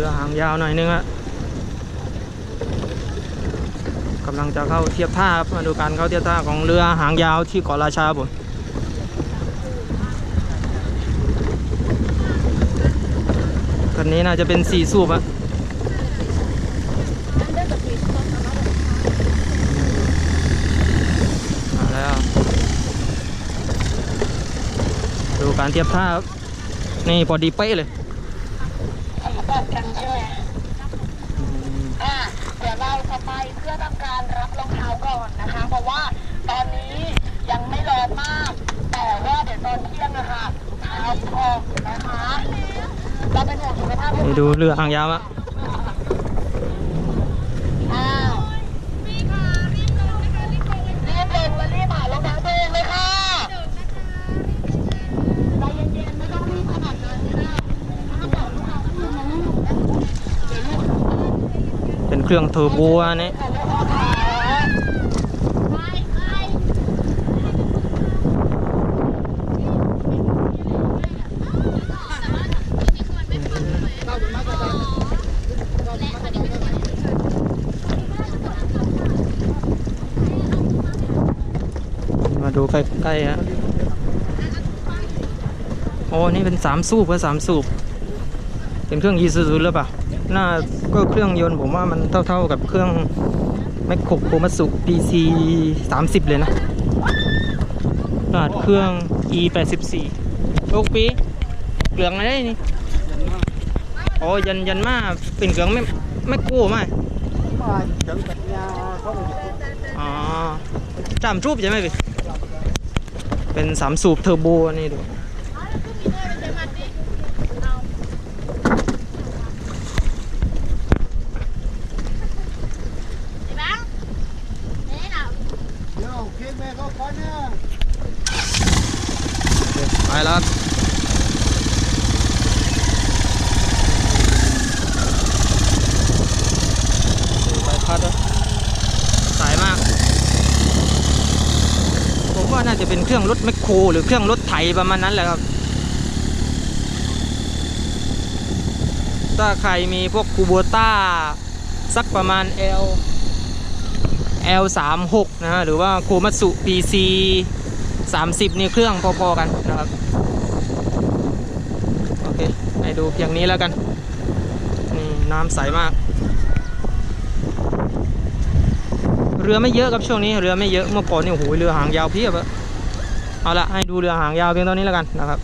รือหางยาวหน่อยนึงอะกำลังจะเข้าเทียบท่าครับมาดูการเข้าเทียบท่าของเรือหางยาวที่เกาะราชาบผมคันนี้น่าจะเป็นสี่สูบอะแล้วดูการเทียบท่าครับนี่พอดีเป๊ะเลย กันใช่ไหมอ่าเดี๋ยวเราจะไปเพื่อทำการรับรองเท้าก่อนนะคะ เพราะว่าตอนนี้ยังไม่ร้อนมาก แต่ว่าเดี๋ยวตอนเที่ยงนะคะเท้าพองนะคะเราเป็นห่วงสุขภาพนี่ดูเรือหางยาวอะ อ้าวรีบลงและรีบหารองเท้าตัวเองเลยค่ะใจเย็นๆไม่ต้องรีบขนาดนั้นนะถ้าเกิดลูกค้าขึ้นมาลูกเดี๋ยวลูก เครื่องเทอร์โบนนี้มาดูใกล้ๆฮะโอ้นี่เป็นสามสูบก็สามสูบ เป็นเครื่องยีซูซูหรือเปล่า หน่าก็เครื่องยนต์ผมว่ามันเท่าๆกับเครื่องแมคโครโคมัสุ PC 30 เลยนะขนาดเครื่อง E 84ลูกปีเครื่องอะไรนี่โอ้ยันยันมาเป็นเครื่องไม่ไม่กู้ไหมอ๋อจามรูปใช่ไหมพี่เป็นสามสูบเทอร์โบอันนี่ดู ไปแล้วครับใบพัดอะสายมาก ผมว่าน่าจะเป็นเครื่องรถแมคโครหรือเครื่องรถไถประมาณนั้นแหละครับ ถ้าใครมีพวกคูโบต้าสักประมาณ L L 3 L36 นะฮะหรือว่าโคมัตสุ PC 30นี่เครื่องพอๆกันนะครับ โอเคให้ดูเพียงนี้แล้วกัน นี่น้ำใสมาก เรือไม่เยอะครับช่วงนี้เรือไม่เยอะเมื่อก่อนนี่โอ้โหเรือหางยาวเพียบอะเอาละให้ดูเรือหางยาวเพียงเท่านี้แล้วกันนะครับ